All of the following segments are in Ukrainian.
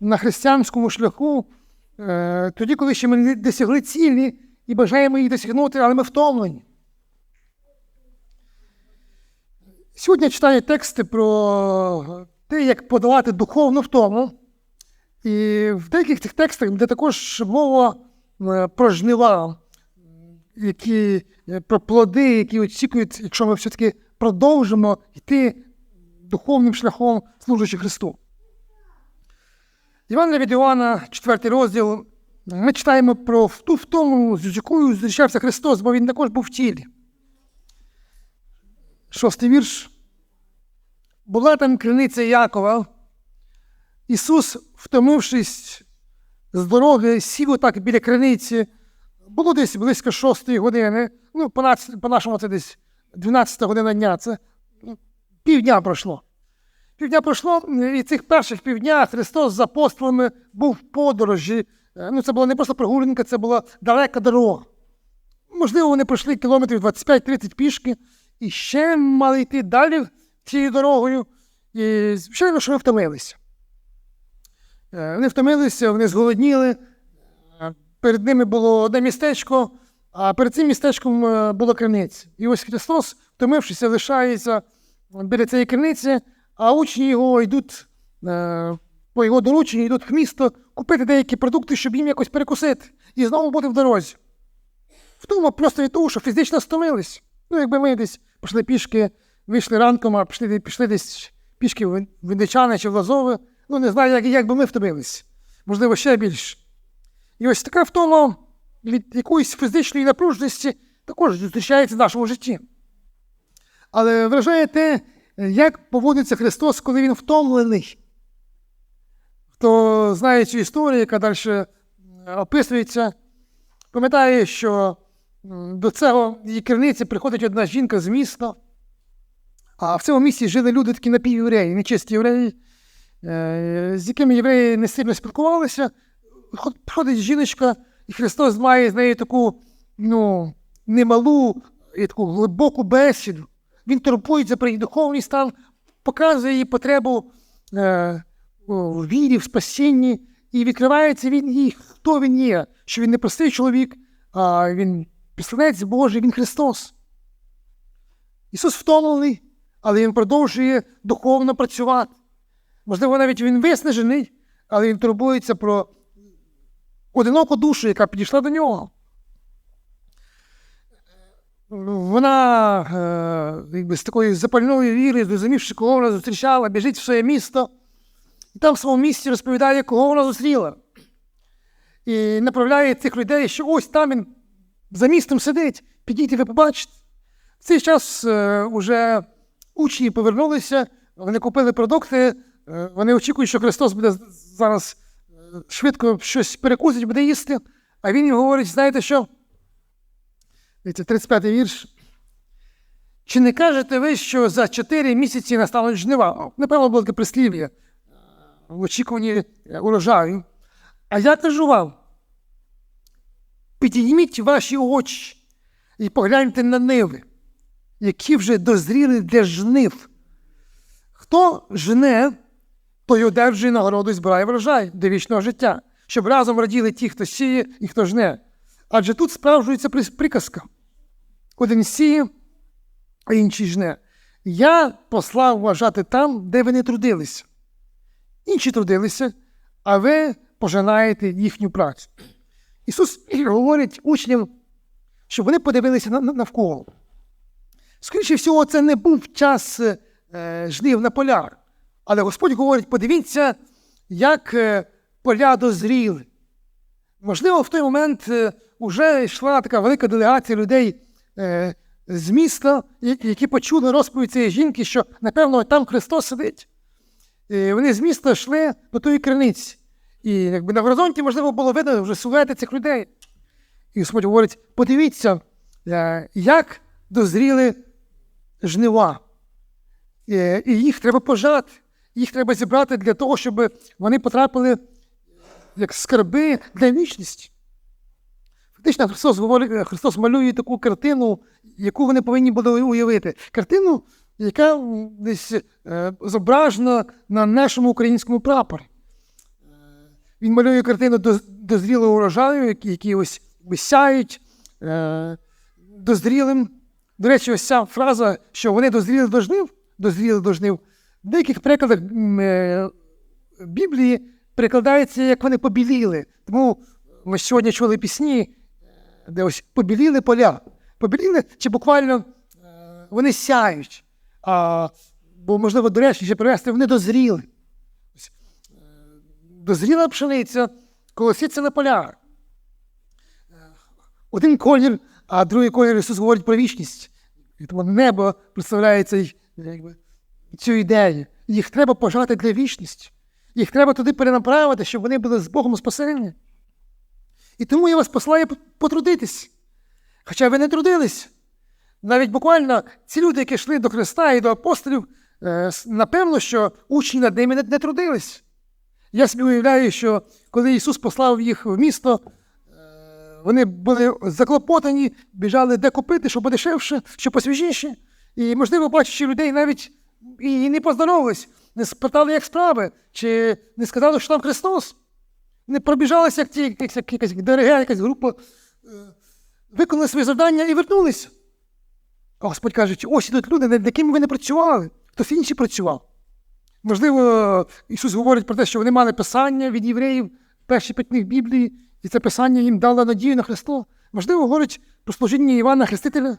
на християнському шляху, е, тоді, коли ще ми не досягли цілі і бажаємо їх досягнути, але ми втомлені. Сьогодні читаю тексти про те, як подолати духовну втому. І в деяких цих текстах, де також мова е, про жнива, які, е, про плоди, які очікують, якщо ми все-таки продовжимо йти духовним шляхом, служачи Христу. Івана від Іоанна, 4 розділ, ми читаємо про ту втому, з якою зустрічався Христос, бо він також був в тілі. Шостий вірш. Була там криниця Якова. Ісус, втомившись з дороги, сів отак біля криниці. Було десь близько шостої години. Ну, по-нашому, це десь 12 година дня. Це ну, півдня пройшло. Півдня пройшло, і цих перших півдня Христос з апостолами був в подорожі. Е, Ну, це була не просто прогулянка, це була далека дорога. Можливо, вони пройшли кілометрів 25-30 пішки і ще мали йти далі цією дорогою. І, звичайно, що вони втомилися. Е, Вони втомилися, вони зголодніли. Е, Перед ними було одне містечко, а перед цим містечком була криниця. І ось Христос, втомившися, лишається біля цієї криниці, а учні його йдуть е, по його дорученню, йдуть в місто купити деякі продукти, щоб їм якось перекусити, і знову бути в дорозі. Втома просто від того, що фізично стомились. Ну, якби ми десь пішли пішки, вийшли ранком, а пішли, пішли десь пішки в Вінничани чи в Лазове. Ну, не знаю, як, як би ми втомились. Можливо, ще більше. І ось така втома від якоїсь фізичної напруженості також зустрічається в нашому житті. Але вражає те, як поводиться Христос, коли Він втомлений. Хто знає цю історію, яка далі е, описується, пам'ятає, що до цього її керниці приходить одна жінка з міста, а в цьому місті жили люди такі напівєвреї, нечисті євреї, е, з якими євреї не сильно спілкувалися. Приходить жіночка, і Христос має з нею таку ну, немалу і таку глибоку бесіду. Він турбується про її духовний стан, показує їй потребу е, у вірі, в спасінні, і відкривається він їй, хто він є, що він не простий чоловік, а він післанець Божий, він Христос. Ісус втомлений, але Він продовжує духовно працювати. Можливо, навіть він виснажений, але він турбується про одиноку душу, яка підійшла до нього. Вона е, якби, з такою запальною вірою, зрозумівши, кого вона зустрічала, біжить в своє місто, і там в своєму місті розповідає, кого вона зустріла. І направляє цих людей, що ось там він за містом сидить, підійте, ви побачите. В цей час е, уже учні повернулися, вони купили продукти, е, вони очікують, що Христос буде зараз швидко щось перекусить, буде їсти. А він їм говорить: знаєте що? Дивіться, 35-й вірш. Чи не кажете ви, що за 4 місяці настануть жнива? Напевно, було таке прислів'я в очікуванні е, урожаю. А я кажу вам, підійміть ваші очі і погляньте на ниви, які вже дозріли для жнив. Хто жне, той одержує нагороду і збирає врожай до вічного життя, щоб разом раділи ті, хто сіє і хто жне. Адже тут справжується приказка. Один сіє, а інший жне. Я послав вважати там, де ви не трудилися. Інші трудилися, а ви пожинаєте їхню працю. Ісус говорить учням, щоб вони подивилися на- на- навколо. Скоріше всього, це не був час е, жнив на полях. Але Господь говорить: подивіться, як е, поля дозріли. Можливо, в той момент е, вже йшла така велика делегація людей е, з міста, які почули розповідь цієї жінки, що, напевно, там Христос сидить. І вони з міста йшли до тої криниці. І якби на горизонті, можливо, було видно вже силуети цих людей. І Господь говорить: подивіться, е, як дозріли жнива. Е, І їх треба пожати, їх треба зібрати для того, щоб вони потрапили як скарби для вічності. Фактично, Христос говорить, Христос малює таку картину, яку вони повинні були уявити. Картину, яка десь е, зображена на нашому українському прапорі. Е, Він малює картину дозрілого урожаю, які, які ось сяють е, дозрілим. До речі, ось ця фраза, що вони дозріли до жнив, дозріли до жнив, в деяких перекладах е, Біблії перекладається, як вони побіліли. Тому ми сьогодні чули пісні, де ось побіліли поля. Побіліли, чи буквально е, вони сяють. А, бо, можливо, доречніше перевести, вони дозріли. Е, Дозріла пшениця, колоситься на полях. Е, Один колір, а другий колір Ісус говорить про вічність. І тому небо представляє цей, якби, цю ідею. Їх треба пожати для вічності. Їх треба туди перенаправити, щоб вони були з Богом спасені. І тому я вас посилаю потрудитись. Хоча ви не трудились. Навіть буквально ці люди, які йшли до Христа і до апостолів, е, напевно, що учні над ними не, трудились. Я собі уявляю, що коли Ісус послав їх в місто, е, вони були заклопотані, біжали де купити, що подешевше, що посвіжіше. І, можливо, бачачи людей, навіть і не поздоровались, не спитали, як справи, чи не сказали, що там Христос. Не пробіжалися, як ті, як, як, якась ДРГ, якась група, е, виконали своє завдання і вернулися. А Господь каже, ось ідуть люди, над якими ви не працювали, хтось інший працював. Можливо, Ісус говорить про те, що вони мали писання від євреїв, перші п'ять книг Біблії, і це писання їм дало надію на Христа. Можливо, говорить про служіння Івана Хрестителя,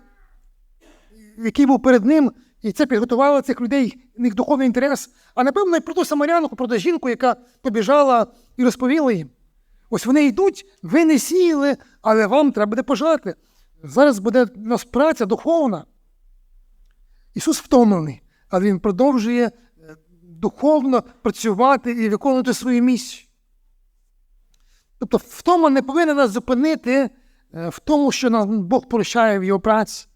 який був перед ним, і це підготувало цих людей, їх духовний інтерес. А напевно, і про ту самарянку, про ту жінку, яка побіжала і розповіла їм. Ось вони йдуть, ви не сіяли, але вам треба буде пожати. Зараз буде у нас праця духовна. Ісус втомлений, але Він продовжує е, духовно працювати і виконувати свою місію. Тобто, втома не повинна нас зупинити е, в тому, що нам Бог порушає в його праці.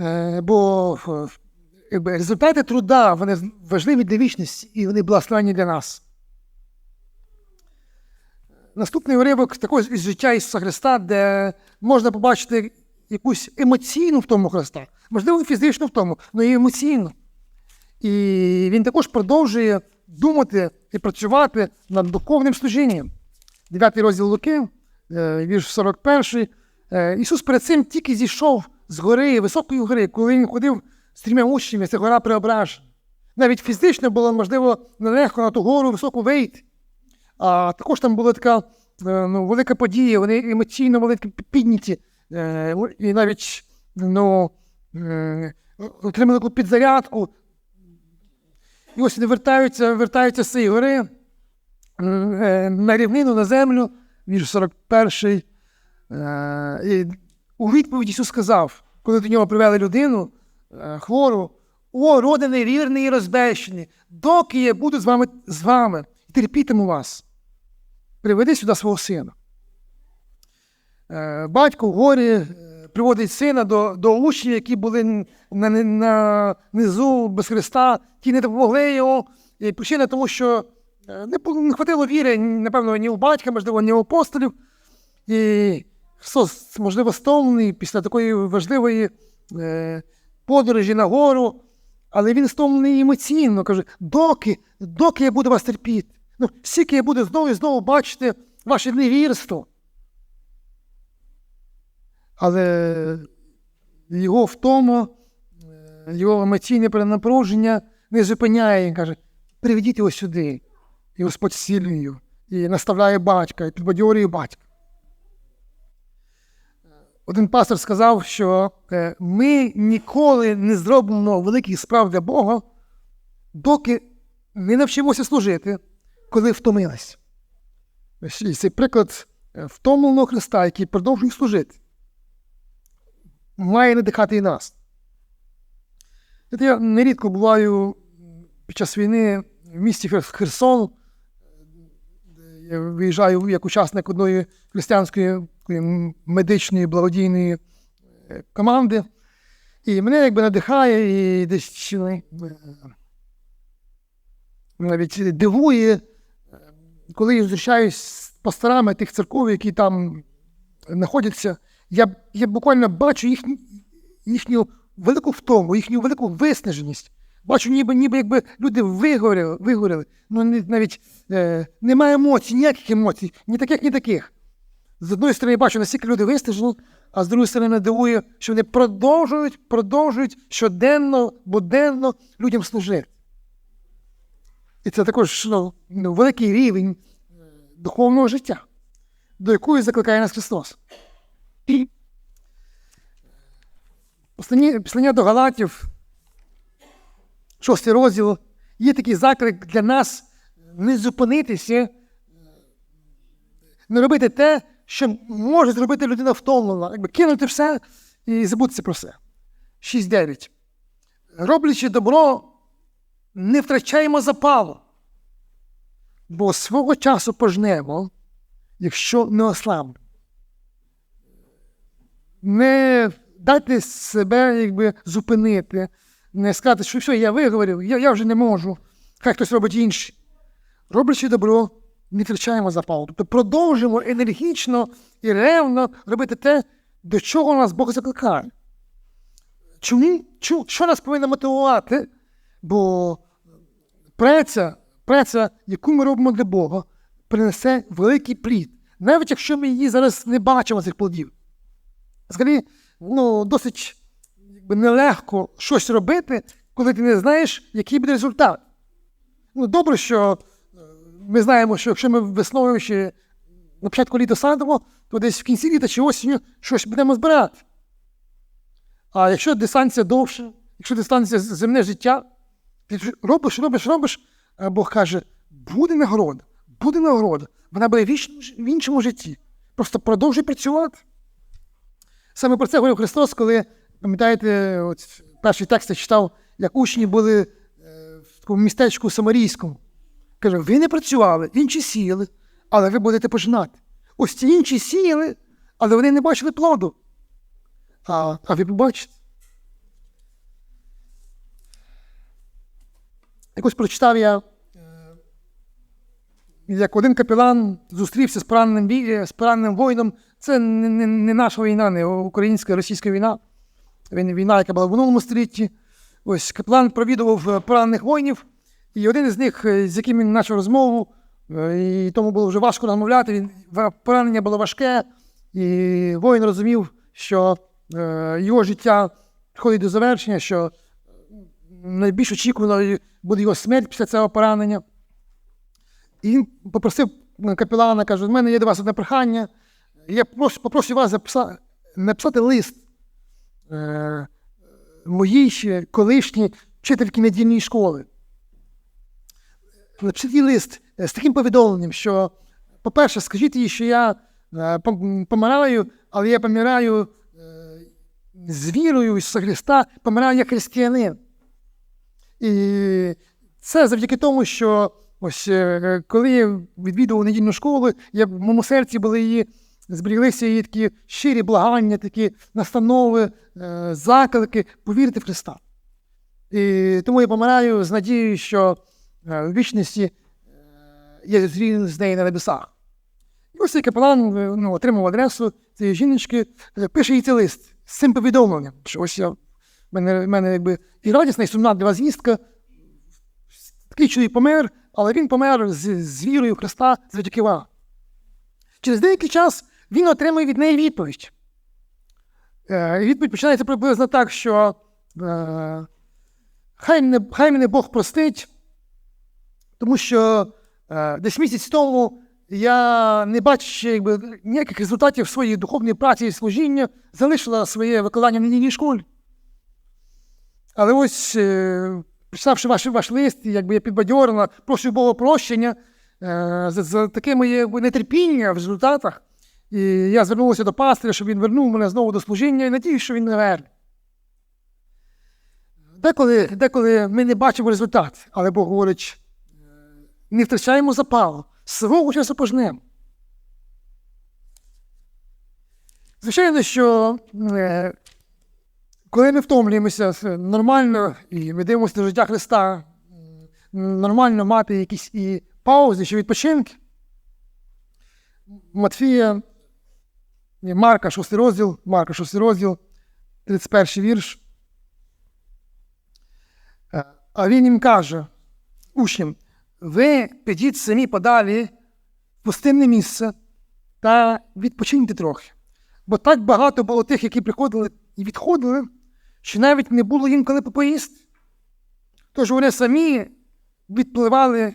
Е, Бо якби, результати труда вони важливі для вічності і вони благословенні для нас. Наступний уривок також із життя Ісуса Христа, де можна побачити якусь емоційну втому Христа, можливо, і фізичну втому, але і емоційну. І він також продовжує думати і працювати над духовним служінням. 9 розділ Луки, е, вірш 41. Е, Ісус перед цим тільки зійшов з гори, високої гори, коли він ходив з трьома учнями, це гора преображена. Навіть фізично було, можливо, нелегко на ту гору високу вийти. А також там була така е, ну, велика подія, вони емоційно були підняті. Е, І навіть ну, е, отримали таку підзарядку. І ось вони вертаються, вертаються з цієї гори на рівнину, на землю, вірш 41. Е, І у відповідь Ісус сказав, коли до нього привели людину е, хвору, о, родиний, вірний і розбещений, доки я буду з вами, з вами і терпітиму вас. Приведи сюди свого сина. Е, Батько в горі е, приводить сина до, до учнів, які були на, на, на низу без Христа, ті не допомогли його. І причина тому, що не, не хватило віри, напевно, ні у батька, можливо, ні у апостолів. І Христос, можливо, стомлений після такої важливої е, подорожі на гору, але він стомлений емоційно, каже, доки, доки я буду вас терпіти. Ну, скільки я буду знову і знову бачити ваше невірство. Але його втома, е, його емоційне перенапруження не зупиняє. Він каже, приведіть його сюди. І Господь його, і наставляє батька, і підбадьорює батька. Один пастор сказав, що е, ми ніколи не зробимо великих справ для Бога, доки не навчимося служити, коли втомились. Цей приклад е, втомленого Христа, який продовжує служити, має надихати і нас. Я нерідко буваю під час війни в місті Херсон. Виїжджаю як учасник одної християнської медичної благодійної е, команди. І мене якби надихає і десь е, навіть дивує, е, коли я зустрічаюсь з пасторами тих церков, які там знаходяться, я, я буквально бачу їхню, їхню велику втому, їхню велику виснаженість. Бачу, ніби, ніби якби люди вигоріли, вигоріли. Ну, навіть е, немає емоцій, ніяких емоцій, ні таких, ні таких. З одної сторони, бачу, наскільки люди вистежили, а з другої сторони, мене дивує, що вони продовжують, продовжують щоденно, буденно людям служити. І це також ну, ну, великий рівень духовного життя, до якої закликає нас Христос. Послання до Галатів, шостий розділ, є такий заклик для нас не зупинитися, не робити те, що може зробити людина втомлена, якби кинути все і забутися про все. 6.9. Роблячи добро, не втрачаємо запалу, бо свого часу пожнемо, якщо не ослабнемо. Не дайте себе якби, зупинити, не сказати, що все, я виговорив, я, я вже не можу, хай хтось робить інший. Роблячи добро, не втрачаємо запалу. Тобто продовжуємо енергічно і ревно робити те, до чого нас Бог закликає. Чому? Що нас повинно мотивувати? Бо праця, праця, яку ми робимо для Бога, принесе великий плід, навіть якщо ми її зараз не бачимо цих плодів. Взагалі, ну, досить якби, нелегко щось робити, коли ти не знаєш, який буде результат. Ну, добре, що е, ми знаємо, що якщо ми весною на початку літа садимо, то десь в кінці літа чи осінню щось будемо збирати. А якщо дистанція довша, якщо дистанція земне життя, ти робиш, робиш, робиш, Бог каже, буде нагорода, буде нагорода, вона буде в іншому житті. Просто продовжуй працювати. Саме про це говорив Христос, коли, пам'ятаєте, от перший текст я читав, як учні були е, в такому містечку Самарійському. Каже, ви не працювали, інші сіяли, але ви будете пожинати. Ось ці інші сіяли, але вони не бачили плоду. А, а ви побачите. Якось прочитав я, е, як один капелан зустрівся з пораненим, з пораненим воїном. Це не, не, не наша війна, не українська, російська війна. Війна, яка була в минулому столітті. Ось капелан провідував е, поранених воїнів, і один із них, е, з яким він почав розмову, е, і тому було вже важко розмовляти. Він, поранення було важке, і воїн розумів, що його життя підходить до завершення, що найбільш очікуваною буде його смерть після цього поранення. І він попросив капелана, каже: у мене є до вас одне прохання. Я прошу, попрошу вас написати лист моїй ще колишній вчительки недільної школи. Напишіть їй лист е, з таким повідомленням, що, по-перше, скажіть їй, що я е, помираю, але я помираю е, з вірою Ісуса Христа, помираю як християнин. І це завдяки тому, що ось е, коли я відвідував недільну школу, я, в моєму серці були її, зберіглися її такі щирі благання, такі настанови, е, заклики повірити в Христа. І тому я помираю з надією, що е, в вічності е, я зустріну з нею на небесах. І ось цей капелан ну, отримав адресу цієї жіночки, пише їй цей лист з цим повідомленням, що ось я в мене, в мене якби і радісна, і сумна для вас звістка. Такий чоловік помер, але він помер з, з вірою Христа завдяки вам. Через деякий час він отримує від неї відповідь. Е, відповідь починається приблизно так, що е, хай, мене, хай мене Бог простить, тому що е, десь місяць тому я, не бачачи якби, ніяких результатів своєї духовної праці і служіння, залишила своє викладання в недільній школі. Але ось, прочитавши ваш, ваш лист, якби я підбадьорила, прошу Бога прощення за, за таке моє нетерпіння в результатах. І я звернулася до пастиря, щоб він вернув мене знову до служіння і надію, що він не верне. Деколи, деколи ми не бачимо результат, але Бог говорить, не втрачаємо запалу, свого часу пожнемо. Звичайно, що е, коли ми втомлюємося нормально і ми дивимося на життя Христа, нормально мати якісь і паузи чи відпочинки. Матфія, ні, Марка, 6 розділ, Марка, 6 розділ, 31 вірш. Е, А він їм каже, учням, ви підіть самі подалі в пустинне місце та відпочиньте трохи. Бо так багато було тих, які приходили і відходили, що навіть не було їм коли попоїсти. Тож вони самі відпливали,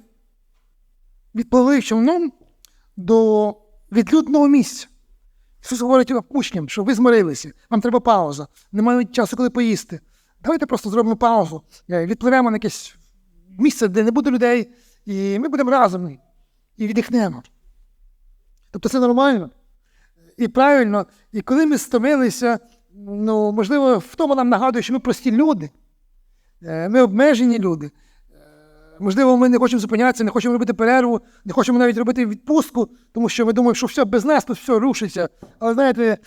відпливли човном до відлюдного місця. Ісус говорить учням, що ви змирилися, вам треба пауза, немає часу, коли поїсти. Давайте просто зробимо паузу, е, відпливемо на якесь місце, де не буде людей, і ми будемо разом і віддихнемо. Тобто це нормально і правильно. І коли ми стомилися, ну, можливо, в тому нам нагадує, що ми прості люди, Е, ми обмежені люди. Можливо, ми не хочемо зупинятися, не хочемо робити перерву, не хочемо навіть робити відпустку, тому що ми думаємо, що все без нас тут все рушиться. Але знаєте,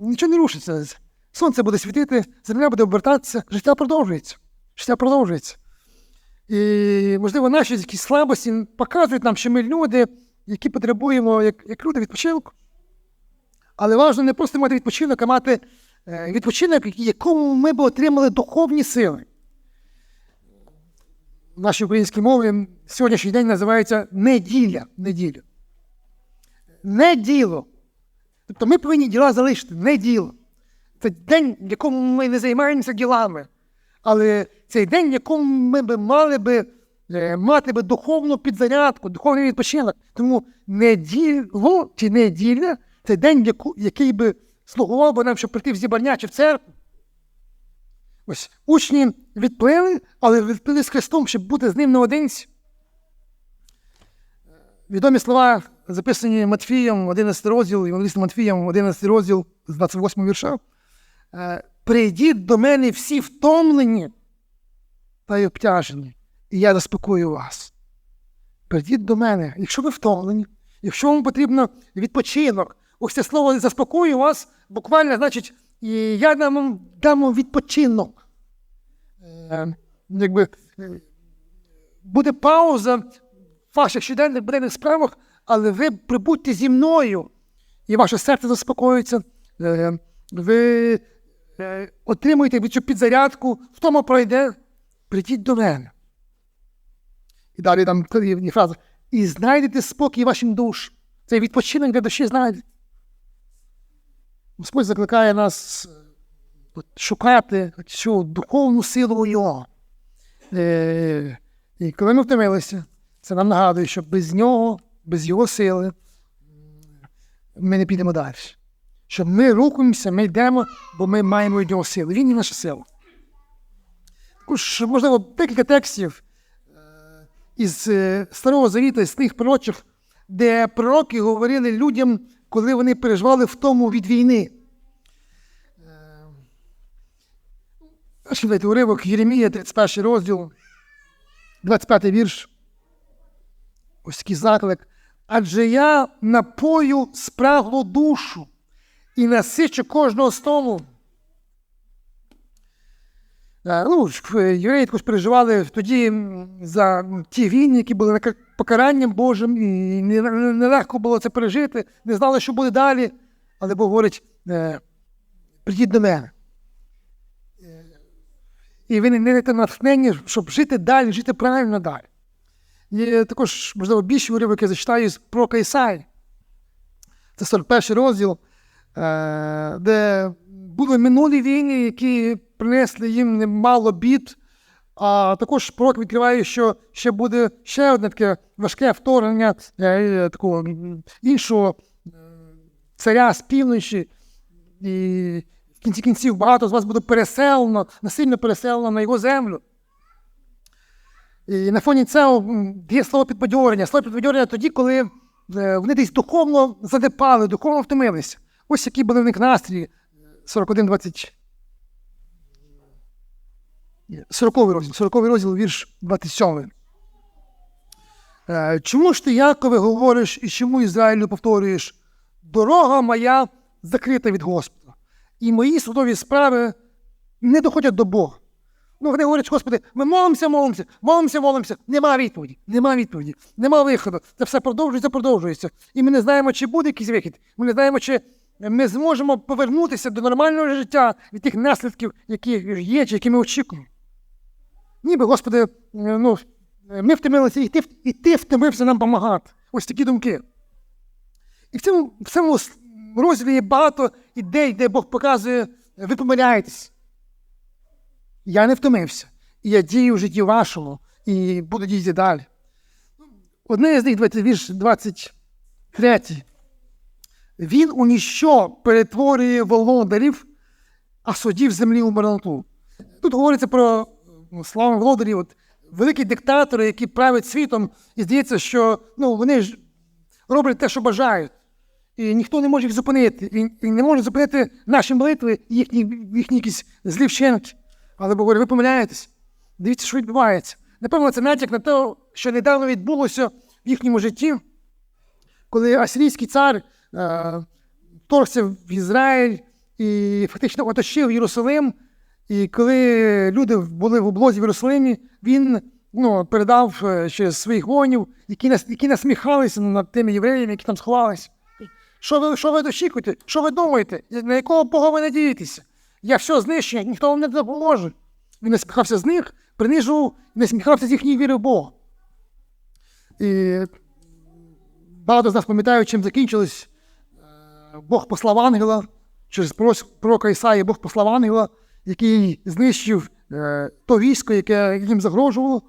нічого не рушиться. Сонце буде світити, земля буде обертатися, життя продовжується. Життя продовжується. І, можливо, наші якісь слабості показують нам, що ми люди, які потребуємо, як, як люди, відпочинку. Але важливо не просто мати відпочинок, а мати е, відпочинок, якому ми б отримали духовні сили. В нашій українській мові сьогоднішній день називається неділя. неділя. Не діло. Тобто ми повинні діла залишити, не діло. Це день, в якому ми не займаємося ділами, але цей день, в якому ми б мали би е, мати би духовну підзарядку, духовний відпочинок. Тому неділо чи неділя це день, який би слугував би нам, щоб прийти в зібрання чи в церкву. Ось учні відплили, але відплили з Христом, щоб бути з ним наодинці. Відомі слова записані Матфієм, 11 розділ, Євангелістом Матфієм, 11 розділ з 28 вірша. Е, Прийдіть до мене всі втомлені та й обтяжені, і я заспокою вас. Прийдіть до мене, якщо ви втомлені, якщо вам потрібно відпочинок, ось це слово заспокою вас, буквально значить, і я дам дам відпочинок. Е, якби, е, буде пауза в ваших щоденних буденних справах, але ви прибудьте зі мною, і ваше серце заспокоїться. Е, Ви е, отримуєте цю підзарядку, втома пройде, прийдіть до мене. І далі там фраза. І знайдете спокій вашим душам. Цей відпочинок для душі знайдете. Господь закликає нас шукати цю духовну силу у нього. Е, і коли ми втомилися, це нам нагадує, що без нього, без його сили ми не підемо далі. Що ми рухаємося, ми йдемо, бо ми маємо від нього силу. Він є наша сила. Також, можливо, декілька текстів е, із е, Старого Завіта, з тих пророчих, де пророки говорили людям, коли вони переживали втому від війни. Читайте уривок Єремія, 31 розділ, 25 вірш. Ось такий заклик. Адже я напою спраглу душу і насичу кожного столу. Е, Ну, євреї також переживали тоді за ті війни, які були нак- покаранням Божим, і не- не- нелегко було це пережити, не знали, що буде далі. Але Бог говорить: е, прийдіть до мене. І ви не знайдете натхнення, щоб жити далі, жити правильно далі. І також, можливо, більші уривок я зачитаю з пророка Ісаї. Це 41 розділ, е, де були минулі війни, які принесли їм немало бід. А також пророк відкриває, що ще буде ще одне таке важке вторгнення е, такого іншого е, царя з півночі. І в кінці кінців багато з вас буде переселено, насильно переселено на його землю. І на фоні цього є слово підбадьорення. Слово підбадьорення тоді, коли е, вони десь духовно задипали, духовно втомилися. Ось які були в них настрій. 41-20. 40 розділ, 40 розділ, вірш 27. Е, Чому ж ти, Якове, говориш і чому Ізраїлю повторюєш? Дорога моя закрита від Господа, і мої судові справи не доходять до Бога. Ну, вони говорять, Господи, ми молимося, молимося, молимося, молимося. Нема відповіді, нема відповіді, нема виходу. Це все продовжується, продовжується. І ми не знаємо, чи буде якийсь вихід. Ми не знаємо, чи ми зможемо повернутися до нормального життя від тих наслідків, які є, чи які ми очікуємо. Ніби, Господи, е, ну, ми втомилися, і ти, і ти втомився нам допомагати. Ось такі думки. І в цьому, в цьому розділі є багато ідей, де Бог показує, ви помиляєтесь. Я не втомився. І я дію в житті вашому, і буду діяти далі. Одне з них, давайте, вірш 23. Він у ніщо перетворює володарів, а судів землі у марноту. Тут говориться про ну, славу володарів, от, великі диктатори, які правлять світом, і здається, що ну, вони ж роблять те, що бажають. І ніхто не може їх зупинити. І не може зупинити наші молитви, їхні, їхні якісь злі вчинки. Але Бог говорить, ви помиляєтесь. Дивіться, що відбувається. Напевно, це натяк на те, що недавно відбулося в їхньому житті, коли асирійський цар е, вторгся в Ізраїль і фактично оточив Єрусалим. І коли люди були в облозі в Єрусалимі, він ну, передав через своїх воїнів, які, які насміхалися над тими євреями, які там сховалися. Що ви, що ви очікуєте? Що ви думаєте? На якого Бога ви надієтеся? Я все знищу, ніхто вам не допоможе. Він насміхався з них, принижував, насміхався з їхньої віри в Бога. І багато з нас пам'ятають, чим закінчилось. Е, Бог послав ангела через пророка Ісаї, Бог послав ангела, який знищив е, то військо, яке їм загрожувало.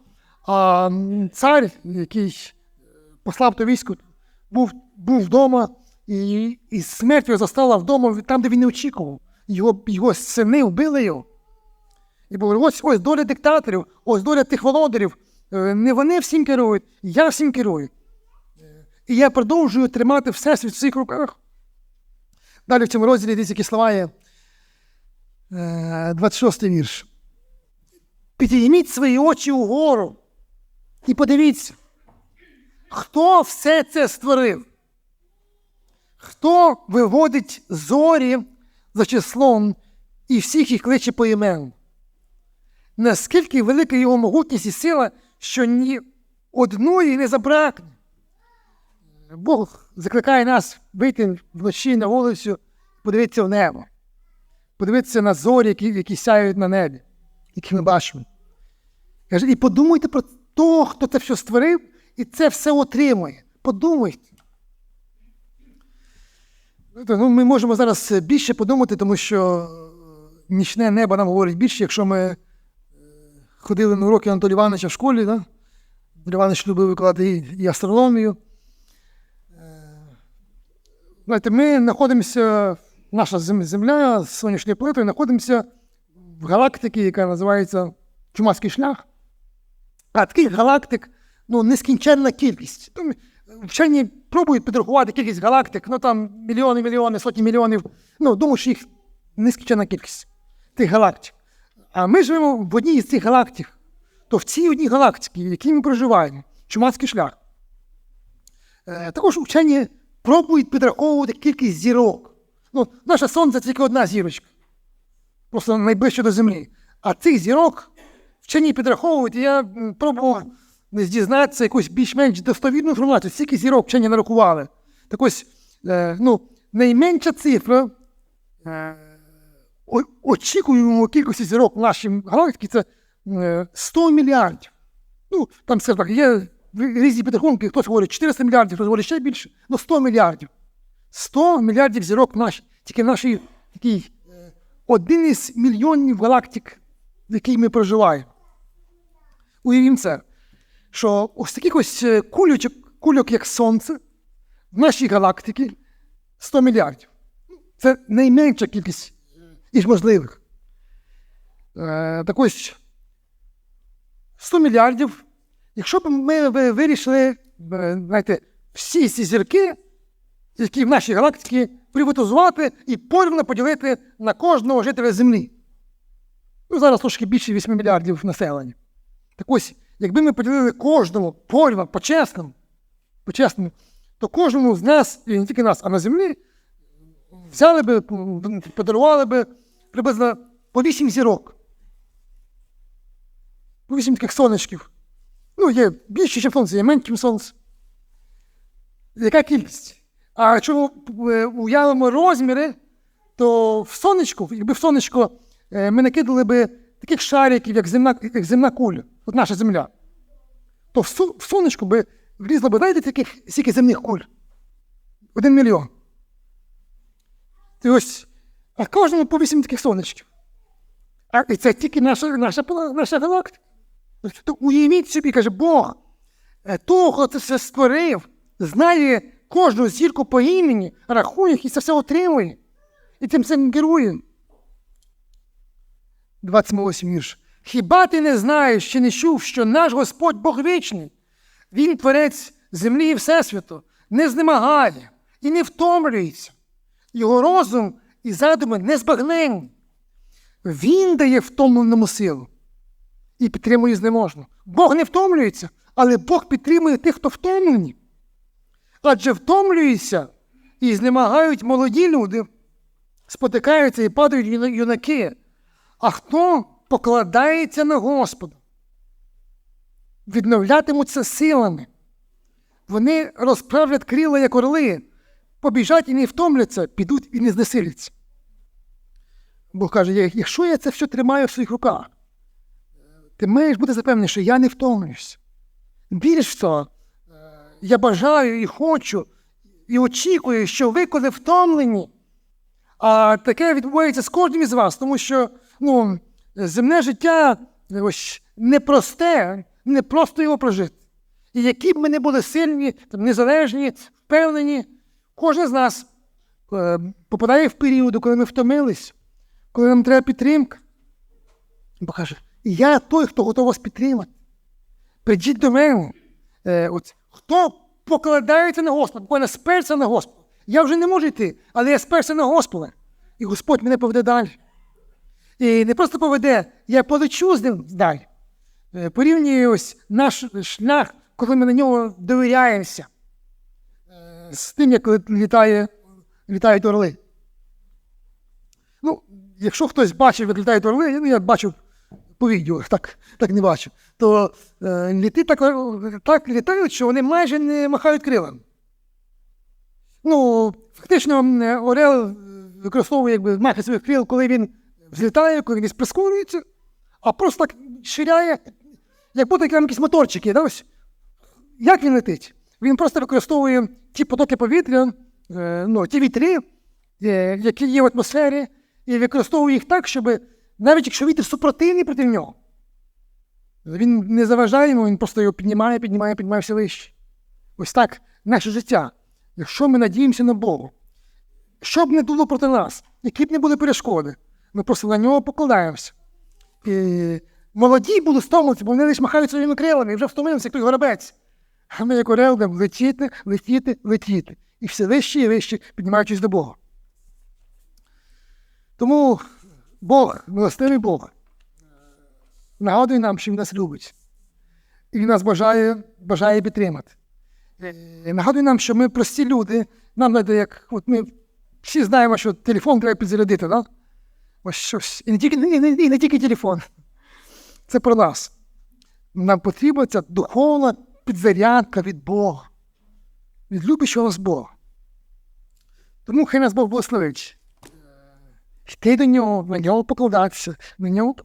А цар, який е, послав то військо, був, був вдома, і, і смерть його застала вдома там, де він не очікував. Його, його сини вбили його. І було ось ось доля диктаторів, ось доля тих володарів. Е, Не вони всім керують, я всім керую. І я продовжую тримати всесвіт в своїх руках. Далі в цьому розділі десь які слова є. Е, 26 вірш. Підійміть свої очі угору і подивіться, хто все це створив? Хто виводить зорі за числом і всіх їх кличе по імену? Наскільки велика його могутність і сила, що ні одної не забракне. Бог закликає нас вийти вночі на вулицю, подивитися в небо, подивитися на зорі, які, які сяють на небі, які ми бачимо. Каже, і подумайте про того, хто це все створив, і це все отримує. Подумайте. Ну, ми можемо зараз більше подумати, тому що е, нічне небо нам говорить більше, якщо ми е, ходили на уроки Анатолія Івановича в школі, да? Анатолій Іванович любив викладати і, і астрономію. Е, Знаєте, ми знаходимося, наша земля з сонячною плитою, знаходимося в галактиці, яка називається Чумацький шлях. А таких галактик ну, нескінченна кількість. Ну, Вчені пробують підрахувати кількість галактик, ну там мільйони, мільйони, сотні мільйонів. Ну, думаю, що їх нескінченна кількість тих галактик. А ми живемо в одній із цих галактик. То в цій одній галактиці, в якій ми проживаємо, Чумацький шлях. Е, також вчені пробують підраховувати кількість зірок. Ну, наше сонце тільки одна зірочка, просто найближче до Землі. А цих зірок вчені підраховують, я пробував дізнатися якусь більш-менш достовірну інформацію, скільки зірок вчені нарахували. Так ось, е, ну, найменша цифра е, очікуємо кількості зірок в нашій галактиці це е, 100 мільярдів. Ну, там все так, є різні підрахунки, хтось говорить 400 мільярдів, хтось говорить ще більше, ну 100 мільярдів. 100 мільярдів зірок в нашій, тільки нашій такій е, один із мільйонів галактик, в якій ми проживаємо. Уявімо це, що ось таких ось е, кульочок, кульок, як Сонце, в нашій галактиці 100 мільярдів. Це найменша кількість е, із можливих. Так ось 100 мільярдів. Якщо б ми вирішили знаєте, всі ці зірки, які в нашій галактиці, приватизувати і порівно поділити на кожного жителя Землі. Ну, зараз трошки більше 8 мільярдів населення. Так ось, якби ми поділили кожному порівно, по-чесному, по-чесному, то кожному з нас, і не тільки нас, а на землі, взяли би, подарували би приблизно по 8 зірок. По 8 таких сонечків. Ну, є більше, ніж сонце, є менше, ніж сонце. Яка кількість? А якщо ми е, уявимо розміри, то в сонечку, якби в сонечко е, ми накидали би таких шариків, як земна, як земна куля, от наша земля, то в, сонечку би влізло би, знаєте, таких скільки земних куль? Один мільйон. І ось, а кожному по вісім таких сонечків. А і це тільки наша, наша, наша галактика. То уявіть собі, каже, Бог, е, того, хто це все створив, знає кожну зірку по імені, рахує і це все отримує. І тим самим керує. 28 вірш. Хіба ти не знаєш чи не чув, що наш Господь Бог вічний? Він творець землі і Всесвіту, не знемагає і не втомлюється. Його розум і задуми незбагненні. Він дає втомленому силу і підтримує знеможну. Бог не втомлюється, але Бог підтримує тих, хто втомлені. Адже втомлюються і знемагають молоді люди, спотикаються і падають юнаки. А хто покладається на Господа, відновлятимуться силами. Вони розправлять крила, як орли, побіжать і не втомляться, підуть і не знесиляться. Бог каже, якщо я це все тримаю в своїх руках, ти маєш бути запевнений, що я не втомлююся. Більш того, я бажаю і хочу, і очікую, що ви, коли втомлені, а таке відбувається з кожним із вас, тому що ну, земне життя ось, непросте, не просто його прожити. І які б ми не були сильні, там, незалежні, впевнені, кожен з нас е, попадає в періоди, коли ми втомились, коли нам треба підтримка. Бо каже, я той, хто готовий вас підтримати. Прийдіть до мене. Е, от, хто покладається на Господа, буквально сперся на Господа. Я вже не можу йти, але я сперся на Господа. І Господь мене поведе далі. І не просто поведе, я полечу з ним далі. Е, Порівнюю ось наш шлях, коли ми на нього довіряємося, е, з тим, як літає, літають орли. Ну, якщо хтось бачив, як літають орли, ну я бачив по відео, так, так не бачу, то е, літи так, так літають, що вони майже не махають крилами. Ну, фактично, Орел е, використовує якби, махи своїх крил, коли він взлітає, коли він прискорюється, а просто так ширяє, як будто якісь моторчики. Да, ось. Як він летить? Він просто використовує ті потоки повітря, е, ну, ті вітри, е, які є в атмосфері, і використовує їх так, щоб навіть якщо вітер супротивний проти нього, він не заважає йому, він просто його піднімає, піднімає, піднімає все вище. Ось так наше життя. Якщо ми надіємося на Бога, що б не було проти нас, які б не були перешкоди, ми просто на нього покладаємося. І молоді були стомлені, бо вони лише махають своїми крилами і вже втомилися, як той горобець. А ми, як орел, будемо летіти, летіти, летіти. І все вище і вище, піднімаючись до Бога. Тому Бог, милостивий Бог, нагадує нам, що Він нас любить. І Він нас бажає, бажає підтримати. Е, Нагадує нам, що ми прості люди, нам треба як. От ми всі знаємо, що телефон треба підзарядити, да? Ось щось. І не тільки, і не, і не тільки телефон. Це про нас. Нам потрібна ця духовна підзарядка від Бога, від любящого нас Бога. Тому хай нас Бог благословить. Йти до нього, на нього покладатися, на нього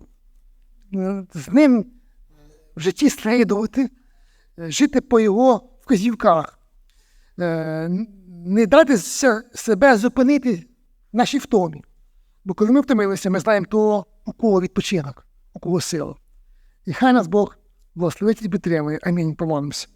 е, з ним в житті слідувати, е, жити по його вказівках, Е, не дати себе зупинити нашій втомі. Бо коли ми втомилися, ми знаємо того, у кого відпочинок, у кого сила. І хай нас Бог благословить і підтримує. Амінь. Помолимося.